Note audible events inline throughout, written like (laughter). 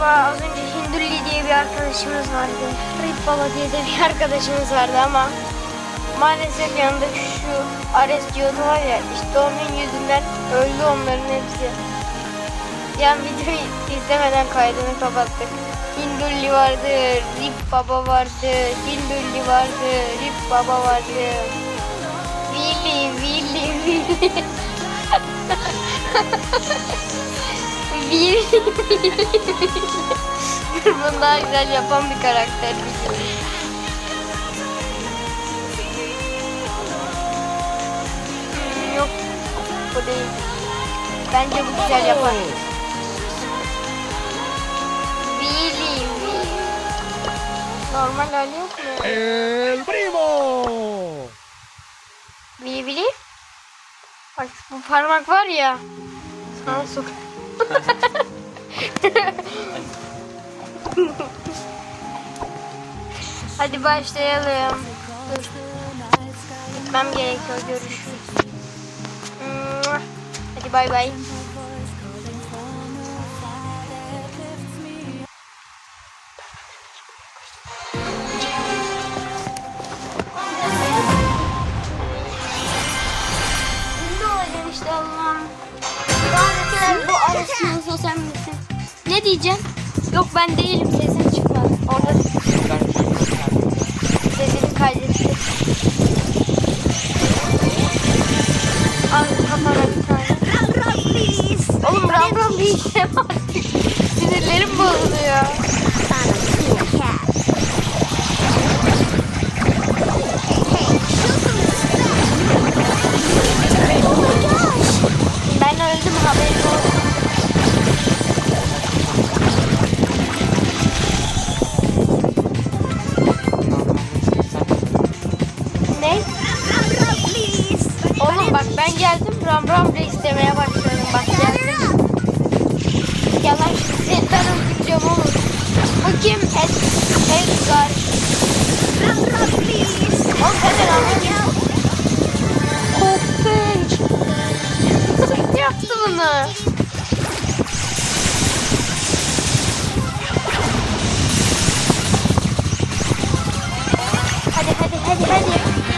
Merhaba, az önce Hindulli diye bir arkadaşımız vardı. Rip Baba diye de bir (laughs) arkadaşımız vardı ama maalesef yanındaki şu Ares diyordu var ya işte onun yüzünden öldü onların hepsi. Yani videoyu izlemeden kaydını kapattık. Hindulli vardı, Rip Baba vardı, Hindulli vardı, Rip Baba vardı. Willy, Willy, Willy. (laughs) Bir (laughs) Bunu daha güzel yapan bir karakter. Yok. Bu değil. Bence bu güzel yapar. Willy, Willy. Normal hali yok mu? El primo. Willy, Willy. Bak bu parmak var ya. Sana sok. Hadi başlayalım. Dur. Gitmem gerekiyor. Görüşürüz. Hadi bay bay. Yok ben Ne? Oğlum bak ben geldim ram ram reis demeye başladım bak geldim. Yalan ben öldüreceğim oğlum. Bu kim? Et, Edgar. Oğlum sen de ram ram Korkunç. Kim yaptı bunu? Hadi hadi hadi hadi.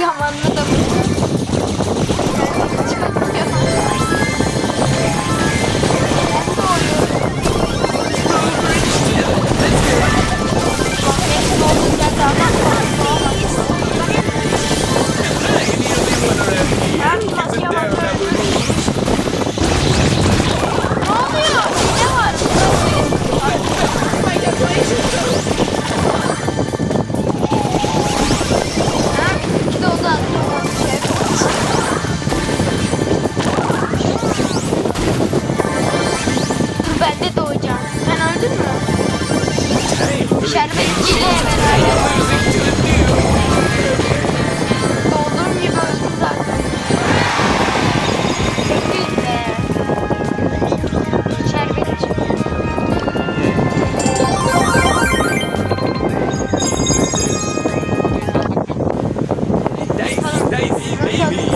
Yamanlı. Maybe.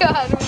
god.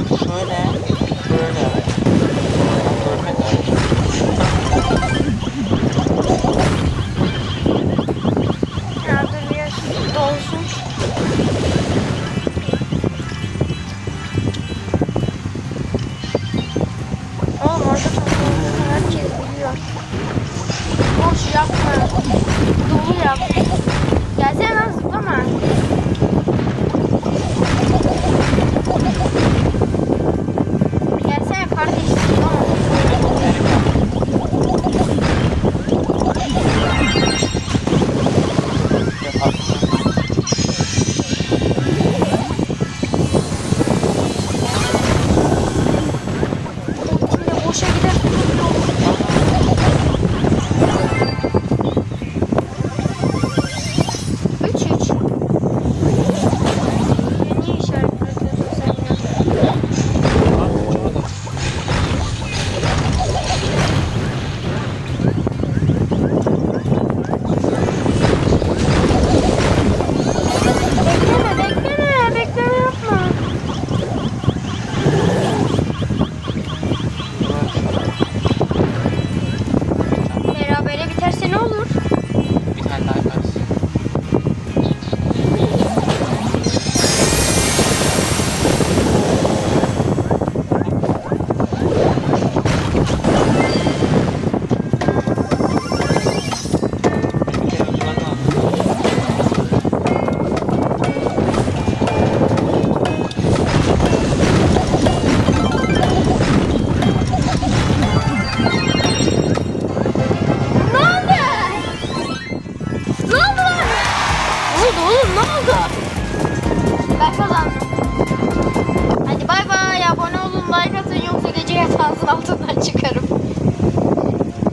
Max Schöne, Schöne. Bye.